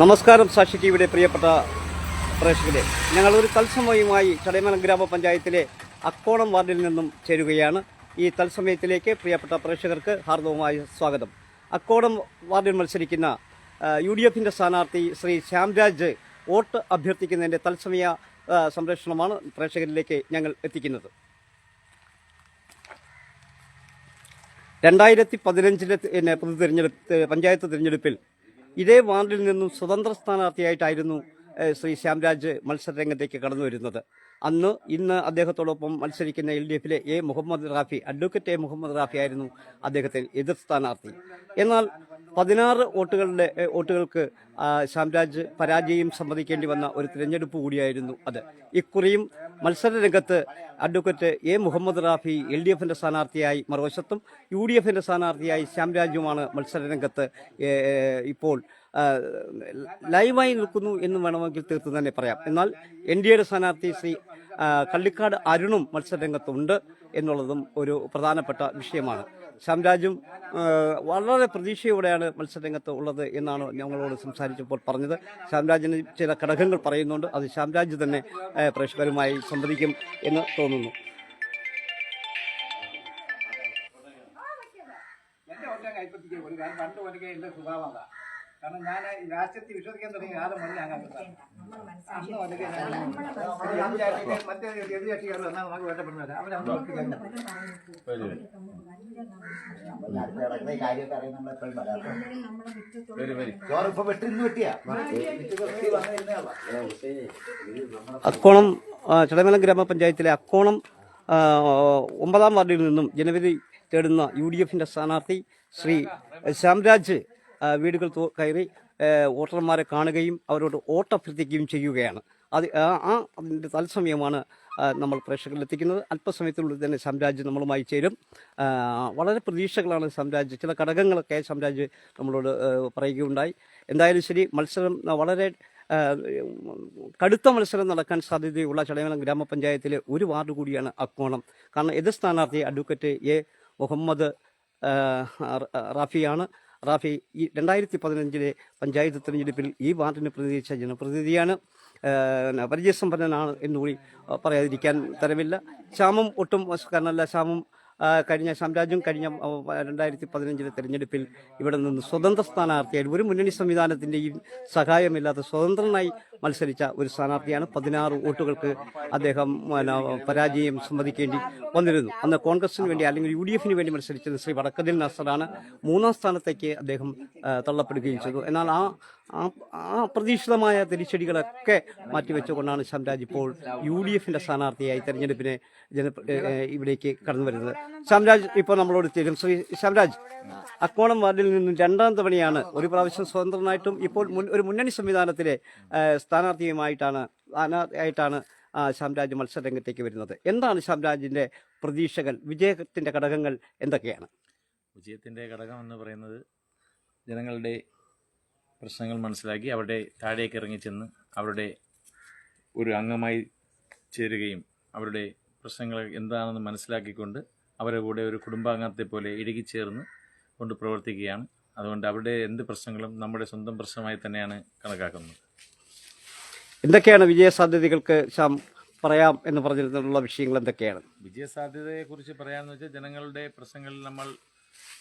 നമസ്കാരം സാക്ഷി ടിവിയുടെ പ്രിയപ്പെട്ട പ്രേക്ഷകരെ. ഞങ്ങൾ ഒരു ചടയമംഗലം ഗ്രാമപഞ്ചായത്തിലെ അക്കോണം വാർഡിൽ നിന്നും ചേരുകയാണ്. ഈ തത്സമയത്തിലേക്ക് പ്രിയപ്പെട്ട പ്രേക്ഷകർക്ക് ഹാർദവുമായ സ്വാഗതം. അക്കോണം വാർഡിൽ മത്സരിക്കുന്ന യു ഡി എഫിന്റെ സ്ഥാനാർത്ഥി ശ്രീ ശ്യാംരാജ് വോട്ട് അഭ്യർത്ഥിക്കുന്നതിന്റെ തത്സമയ സംരക്ഷണമാണ് പ്രേക്ഷകരിലേക്ക് ഞങ്ങൾ എത്തിക്കുന്നത്. രണ്ടായിരത്തി പതിനഞ്ചിലെ പിന്നെ പൊതു തിരഞ്ഞെടുപ്പ് പഞ്ചായത്ത് തിരഞ്ഞെടുപ്പിൽ ഇതേ വാർഡിൽ നിന്നും സ്വതന്ത്ര സ്ഥാനാർത്ഥിയായിട്ടായിരുന്നു ശ്രീ ശ്യാംരാജ് മത്സരരംഗത്തേക്ക് കടന്നു വരുന്നത്. അന്ന് ഇന്ന് അദ്ദേഹത്തോടൊപ്പം മത്സരിക്കുന്ന എൽ ഡി എഫിലെ A Mohammad Rafi advocate A Mohammad Rafi ആയിരുന്നു അദ്ദേഹത്തിന് എതിർ സ്ഥാനാർത്ഥി. എന്നാൽ പതിനാറ് വോട്ടുകളുടെ വോട്ടുകൾക്ക് ശ്യാംരാജ് പരാജയം സമ്മതിക്കേണ്ടി വന്ന ഒരു തിരഞ്ഞെടുപ്പ് കൂടിയായിരുന്നു അത്. ഇക്കുറിയും മത്സര രംഗത്ത് advocate A Mohammad Rafi L D എഫിന്റെ സ്ഥാനാർത്ഥിയായി മറുവശത്തും യു ഡി എഫിന്റെ സ്ഥാനാർത്ഥിയായി ശ്യാംരാജുമാണ് മത്സര രംഗത്ത് ഇപ്പോൾ ലൈവായി നിൽക്കുന്നു എന്ന് വേണമെങ്കിൽ തീർത്ത് തന്നെ പറയാം. എന്നാൽ എൻ ഡി എയുടെ സ്ഥാനാർത്ഥി ശ്രീ കള്ളിക്കാട് അരുണും മത്സരരംഗത്തുണ്ട് എന്നുള്ളതും ഒരു പ്രധാനപ്പെട്ട വിഷയമാണ്. ശ്യാംരാജും ആ, വളരെ പ്രതീക്ഷയോടെയാണ് മത്സരരംഗത്ത് ഉള്ളത് എന്നാണ് ഞങ്ങളോട് സംസാരിച്ചപ്പോൾ പറഞ്ഞത്. ശ്യാംരാജിന് ചില ഘടകങ്ങൾ പറയുന്നുണ്ട്. അത് ശ്യാംരാജ് തന്നെ പ്രേക്ഷകരുമായി സംവദിക്കും എന്ന് തോന്നുന്നു. എന്റെ കാരണം ഞാൻ രാഷ്ട്രീയത്തിൽ വിശ്വസിക്കാൻ തുടങ്ങി കാലം മുന്നേ അങ്ങനെ നമുക്ക് വേണ്ടപ്പെടുന്നില്ല അവരെ വെട്ടിന്ന് വെട്ടിയാ അക്കോണം ചടമേലം ഗ്രാമപഞ്ചായത്തിലെ അക്കോണം ആ, ഒമ്പതാം വാർഡിൽ നിന്നും ജനവിധി തേടുന്ന യു ഡി എഫിന്റെ സ്ഥാനാർത്ഥി ശ്രീ ശ്യാംരാജ് വീടുകൾ കയറി വോട്ടർമാരെ കാണുകയും അവരോട് വോട്ട് അഭ്യർത്ഥിക്കുകയും ചെയ്യുകയാണ്. അത് ആ അതിന്റെ തത്സമയമാണ് നമ്മൾ പ്രേക്ഷകരിൽ എത്തിക്കുന്നത് അല്പസമയത്തിനുള്ളിൽ തന്നെ സംരാജ് നമ്മളുമായി ചേരും. വളരെ പ്രതീക്ഷകളാണ് സംരാജ് ചില ഘടകങ്ങളൊക്കെ സംരാജ് നമ്മളോട് പറയുകയുണ്ടായി. എന്തായാലും ശരി മത്സരം വളരെ കടുത്ത മത്സരം നടക്കാൻ സാധ്യതയുള്ള ചടയമലം ഗ്രാമപഞ്ചായത്തിലെ ഒരു വാർഡ് കൂടിയാണ് അക്കോണം. കാരണം എതിർ സ്ഥാനാർത്ഥി അഡ്വക്കേറ്റ് എ മുഹമ്മദ് റാഫിയാണ്. റാഫി ഈ രണ്ടായിരത്തി പതിനഞ്ചിലെ പഞ്ചായത്ത് തിരഞ്ഞെടുപ്പിൽ ഈ വാർഡിനെ പ്രതിനിധീകരിച്ച ജനപ്രതിനിധിയാണ് പരിചയസമ്പന്നനാണ് എന്നുകൂടി പറയാതിരിക്കാൻ തരമില്ല. ക്ഷാമം ഒട്ടും ശ്യാമം ആ, കഴിഞ്ഞ സാമ്രാജ്യം കഴിഞ്ഞ രണ്ടായിരത്തി പതിനഞ്ചിലെ തെരഞ്ഞെടുപ്പിൽ ഇവിടെ നിന്ന് സ്വതന്ത്ര സ്ഥാനാർത്ഥിയായി ഒരു മുന്നണി സംവിധാനത്തിന്റെയും സഹായമില്ലാതെ സ്വതന്ത്രനായി മത്സരിച്ച ഒരു സ്ഥാനാർത്ഥിയാണ് പതിനാറ് വോട്ടുകൾക്ക് അദ്ദേഹം പരാജയം സമ്മതിക്കേണ്ടി വന്നിരുന്നു. അന്ന് കോൺഗ്രസിന് വേണ്ടി അല്ലെങ്കിൽ യു ഡി എഫിന് വേണ്ടി മത്സരിച്ചത് ശ്രീ വടക്കതിൽ നസറാണ് മൂന്നാം സ്ഥാനത്തേക്ക് അദ്ദേഹം തള്ളപ്പെടുകയും ചെയ്തു. എന്നാൽ ആ ആ അപ്രതീക്ഷിതമായ തിരിച്ചടികളൊക്കെ മാറ്റിവെച്ചുകൊണ്ടാണ് ശംരാജ് ഇപ്പോൾ യു ഡി എഫിന്റെ സ്ഥാനാർത്ഥിയായി തെരഞ്ഞെടുപ്പിനെ ജന ഇവിടേക്ക് കടന്നു വരുന്നത് ശംരാജ് ഇപ്പോൾ നമ്മളോട് ചേരും. ശ്രീ ശംരാജ് അക്കോണം വാർഡിൽ നിന്നും രണ്ടാം തവണയാണ് ഒരു പ്രാവശ്യം സ്വതന്ത്രനായിട്ടും ഇപ്പോൾ ഒരു മുന്നണി സംവിധാനത്തിലെ സ്ഥാനാർത്ഥിയുമായിട്ടാണ് സ്ഥാനാർത്ഥിയായിട്ടാണ് ശംരാജ് മത്സരരംഗത്തേക്ക് വരുന്നത്. എന്താണ് ശംരാജിന്റെ പ്രതീക്ഷകൾ? വിജയത്തിന്റെ ഘടകങ്ങൾ എന്തൊക്കെയാണ്? വിജയത്തിന്റെ ഘടകം എന്ന് പറയുന്നത് ജനങ്ങളുടെ പ്രശ്നങ്ങൾ മനസ്സിലാക്കി അവരുടെ താഴേക്ക് ഇറങ്ങിച്ചെന്ന് അവരുടെ ഒരു അംഗമായി ചേരുകയും അവരുടെ പ്രശ്നങ്ങൾ എന്താണെന്ന് മനസ്സിലാക്കിക്കൊണ്ട് അവരുടെ കൂടെ ഒരു കുടുംബാംഗത്തെ പോലെ ഇഴുകിച്ചേർന്ന് കൊണ്ട് പ്രവർത്തിക്കുകയാണ്. അതുകൊണ്ട് അവരുടെ എന്ത് പ്രശ്നങ്ങളും നമ്മുടെ സ്വന്തം പ്രശ്നമായി തന്നെയാണ് കണക്കാക്കുന്നത്. എന്തൊക്കെയാണ് വിജയ സാധ്യതകൾക്ക് ശ്യാം പറയാം എന്ന് പറഞ്ഞിട്ടുള്ള വിഷയങ്ങൾ എന്തൊക്കെയാണ്? വിജയസാധ്യതയെക്കുറിച്ച് പറയാമെന്ന് വെച്ചാൽ ജനങ്ങളുടെ പ്രശ്നങ്ങളിൽ നമ്മൾ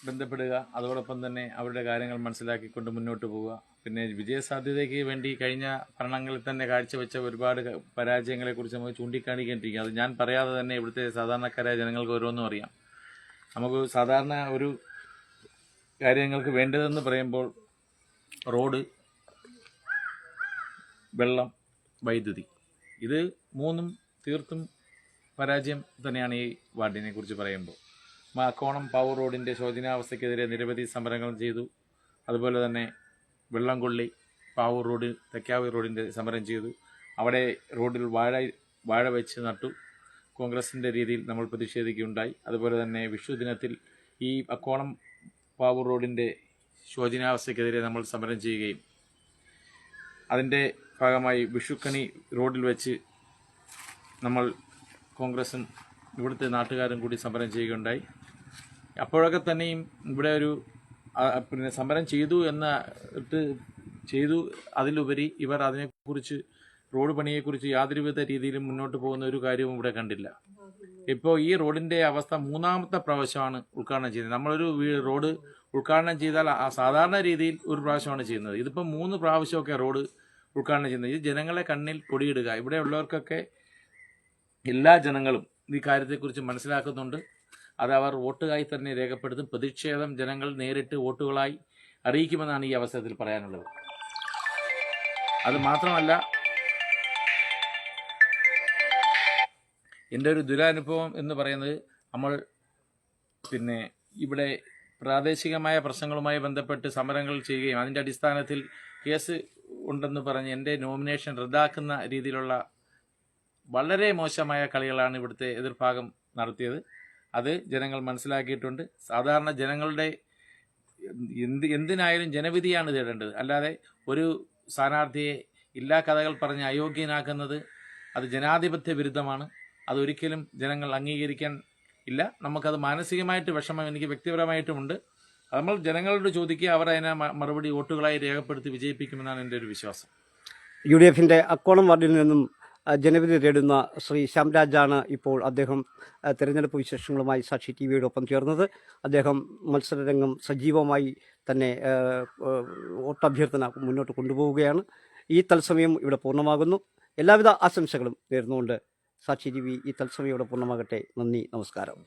ബന്ധപ്പെടുക. അതോടൊപ്പം തന്നെ അവരുടെ കാര്യങ്ങൾ മനസ്സിലാക്കിക്കൊണ്ട് മുന്നോട്ട് പോവുക. പിന്നെ വിജയസാധ്യതയ്ക്ക് വേണ്ടി കഴിഞ്ഞ ഭരണങ്ങളിൽ തന്നെ കാഴ്ചവെച്ച ഒരുപാട് പരാജയങ്ങളെക്കുറിച്ച് നമുക്ക് ചൂണ്ടിക്കാണിക്കേണ്ടിരിക്കും അത് ഞാൻ പറയാതെ തന്നെ ഇവിടുത്തെ സാധാരണക്കാരായ ജനങ്ങൾക്ക് ഓരോന്നും അറിയാം. നമുക്ക് സാധാരണ ഒരു കാര്യങ്ങൾക്ക് വേണ്ടതെന്ന് പറയുമ്പോൾ റോഡ് വെള്ളം വൈദ്യുതി. ഇത് മൂന്നും തീർത്തും പരാജയം തന്നെയാണ് ഈ വാർഡിനെ കുറിച്ച് പറയുമ്പോൾ. മാക്കോണം പവർ റോഡിന്റെ ശോചനാവസ്ഥയ്ക്കെതിരെ നിരവധി സമരങ്ങൾ ചെയ്തു. അതുപോലെ തന്നെ വെള്ളംകൊള്ളി പാവൂർ റോഡ് തെക്കാവി റോഡിന്റെ സമരം ചെയ്തു. അവിടെ റോഡിൽ വാഴ വാഴ വെച്ച് നട്ടു. കോൺഗ്രസിന്റെ രീതിയിൽ നമ്മൾ പ്രതിഷേധിക്കുകയുണ്ടായി. അതുപോലെ തന്നെ വിഷു ദിനത്തിൽ ഈ അക്കോണം പാവൂർ റോഡിന്റെ ശോചനാവസ്ഥയ്ക്കെതിരെ നമ്മൾ സമരം ചെയ്യുകയും അതിന്റെ ഭാഗമായി വിഷുക്കണി റോഡിൽ വെച്ച് നമ്മൾ കോൺഗ്രസും ഇവിടുത്തെ നാട്ടുകാരും കൂടി സമരം ചെയ്യുകയുണ്ടായി. അപ്പോഴൊക്കെ തന്നെയും ഇവിടെ ഒരു പിന്നെ സമരം ചെയ്തു എന്ന ചെയ്തു. അതിലുപരി ഇവർ അതിനെക്കുറിച്ച് റോഡ് പണിയെക്കുറിച്ച് യാതൊരുവിധ രീതിയിലും മുന്നോട്ട് പോകുന്ന ഒരു കാര്യവും ഇവിടെ കണ്ടില്ല. ഇപ്പോൾ ഈ റോഡിന്റെ അവസ്ഥ മൂന്നാമത്തെ പ്രാവശ്യമാണ് ഉദ്ഘാടനം ചെയ്യുന്നത്. നമ്മളൊരു റോഡ് ഉദ്ഘാടനം ചെയ്താൽ സാധാരണ രീതിയിൽ ഒരു പ്രാവശ്യമാണ് ചെയ്യുന്നത്. ഇതിപ്പോൾ മൂന്ന് പ്രാവശ്യമൊക്കെ റോഡ് ഉദ്ഘാടനം ചെയ്യുന്നത്. ഇത് ജനങ്ങളെ കണ്ണിൽ പൊടിയിടുക. ഇവിടെ ഉള്ളവർക്കൊക്കെ എല്ലാ ജനങ്ങളും ഈ കാര്യത്തെക്കുറിച്ച് മനസ്സിലാക്കുന്നുണ്ട്. അത് അവർ വോട്ടുകായി തന്നെ രേഖപ്പെടുത്തും. പ്രതിഷേധം ജനങ്ങൾ നേരിട്ട് വോട്ടുകളായി അറിയിക്കുമെന്നാണ് ഈ അവസരത്തിൽ പറയാനുള്ളത്. അത് മാത്രമല്ല എന്റെ ഒരു ദുരനുഭവം എന്ന് പറയുന്നത് നമ്മൾ പിന്നെ ഇവിടെ പ്രാദേശികമായ പ്രശ്നങ്ങളുമായി ബന്ധപ്പെട്ട് സമരങ്ങൾ ചെയ്യുകയും അതിന്റെ അടിസ്ഥാനത്തിൽ കേസ് ഉണ്ടെന്ന് പറഞ്ഞ് എന്റെ നോമിനേഷൻ റദ്ദാക്കുന്ന രീതിയിലുള്ള വളരെ മോശമായ കളികളാണ് ഇവിടുത്തെ എതിർഭാഗം നടത്തിയത്. അത് ജനങ്ങൾ മനസ്സിലാക്കിയിട്ടുണ്ട്. സാധാരണ ജനങ്ങളുടെ എന്ത് എന്തിനായാലും ജനവിധിയാണ് തേടേണ്ടത്. അല്ലാതെ ഒരു സ്ഥാനാർത്ഥിയെ ഇല്ലാ കഥകൾ പറഞ്ഞ് അയോഗ്യനാക്കുന്നത് അത് ജനാധിപത്യ വിരുദ്ധമാണ്. അതൊരിക്കലും ജനങ്ങൾ അംഗീകരിക്കാൻ ഇല്ല. നമുക്കത് മാനസികമായിട്ട് വിഷമം എനിക്ക് വ്യക്തിപരമായിട്ടുമുണ്ട് നമ്മൾ ജനങ്ങളോട് ചോദിക്കുക അവർ അതിനെ മറുപടി വോട്ടുകളായി രേഖപ്പെടുത്തി വിജയിപ്പിക്കുമെന്നാണ് എന്റെ ഒരു വിശ്വാസം. യു ഡി എഫിന്റെ അക്കോണം വാർഡിൽ നിന്നും ജനവിധി തേടുന്ന ശ്രീ ശ്യാംരാജാണ് ഇപ്പോൾ അദ്ദേഹം തിരഞ്ഞെടുപ്പ് വിശേഷങ്ങളുമായി സാക്ഷി ടി വിയോടൊപ്പം ചേർന്നത്. അദ്ദേഹം മത്സരരംഗം സജീവമായി തന്നെ വോട്ടഭ്യർത്ഥന മുന്നോട്ട് കൊണ്ടുപോവുകയാണ്. ഈ തത്സമയം ഇവിടെ പൂർണമാകുന്നു. എല്ലാവിധ ആശംസകളും നേർന്നുകൊണ്ട് സാക്ഷി ടി വി ഈ തത്സമയം ഇവിടെ പൂർണമാകട്ടെ. നന്ദി നമസ്കാരം.